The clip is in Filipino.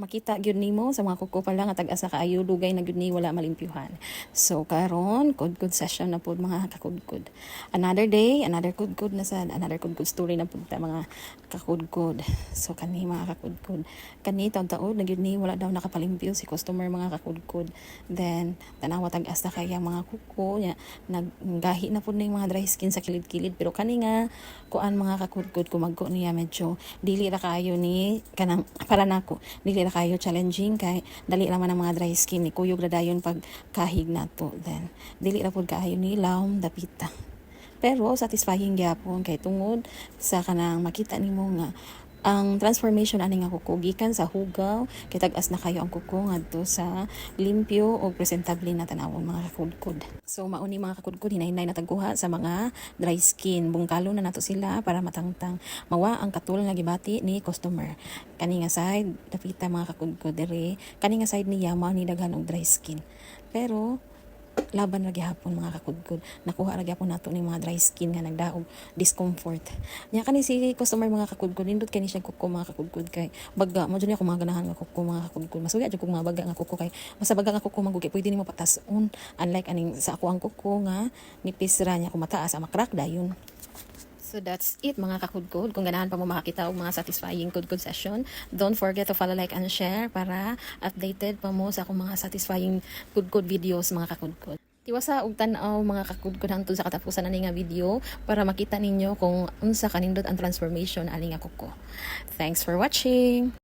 makita gyud nimo sa mga kuko pa lang at asa kaayo lugay na gyud ni wala malimpyuhan. So karon good session na pod mga kakudkod. Another day, another kudkod na sad, another kudkod story na pod ta mga kakudkod. So kani mga kakudkod. Kani taon-taon na gyud ni wala daw nakapalimpyo si customer mga kakudkod. Then tanawa tag asa kaya mga kuko nya naggahi na pod ning mga dry skin sa kilid-kilid pero kani nga kuan mga kakudkod kumagko niya medyo dili ra kayo ni kanang para nako dili ra kayo challenging kay dali naman ang mga dry skin ni kuyog ra dayon pag kahig nato then dili ra pud kaayo ni lawom dapita. Pero satisfying gyapon kay tungod sa kanang makita nimo nga ang transformation ani nga kuko gikan sa hugaw kay tag-as na kayo ang kuko ngadto sa limpyo o presentable na tanawon mga kakudkod. So mauni mga kakudkod hinay-hinay na tagkuha sa mga dry skin. Bungkalo na nato sila para matangtang mawa ang katul nga gibati ni customer. Kani nga side dapita mga kakudkod diri kani nga side niya mao ni daghan og dry skin. Pero laban ra gyapon mga kakudkod nakuha ra gyapon nato ning mga dry skin nga nagdaog discomfort. Nya kani si customer mga kakudkod nindot kani siya kuko mga kakudkod kay baga mo jud ako mga ganahan nga kuko mga kakudkod masuya jud ko mga baga nga kuko kay basta baga nga kuko magugi pwede nimo patason unlike aning sa ako ang kuko nga nipis ra nya kung mataas ang makrak dayon So that's it mga kakudkod. Kung ganahan pa mo makakita og mga satisfying kudkod session, don't forget to follow, like, and share para updated pa mo sa akong mga satisfying kudkod videos mga kakudkod. Tiwasa og tan-aw mga kakudkod hangtod sa katapusan ani nga video para makita ninyo kung unsa kanindot ang transformation ani nga kuko. Thanks for watching.